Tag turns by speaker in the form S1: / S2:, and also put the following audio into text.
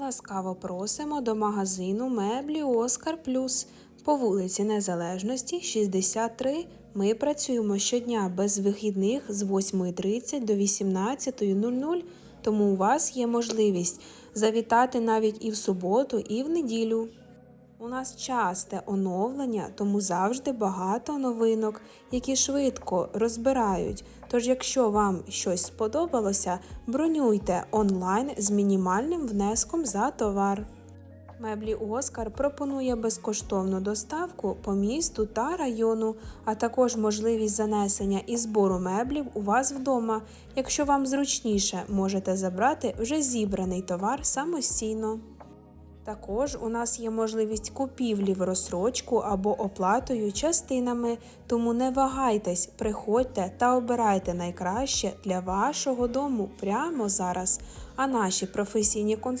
S1: Ласкаво просимо до магазину меблі Оскар Плюс по вулиці Незалежності 63. Ми працюємо щодня без вихідних з 8.30 до 18.00, тому у вас є можливість завітати навіть і в суботу, і в неділю. У нас часте оновлення, тому завжди багато новинок, які швидко розбирають. Тож, якщо вам щось сподобалося, бронюйте онлайн з мінімальним внеском за товар. Меблі Оскар пропонує безкоштовну доставку по місту та району, а також можливість занесення і збору меблів у вас вдома. Якщо вам зручніше, можете забрати вже зібраний товар самостійно. Також у нас є можливість купівлі в розсрочку або оплатою частинами, тому не вагайтесь, приходьте та обирайте найкраще для вашого дому прямо зараз. А наші професійні консультації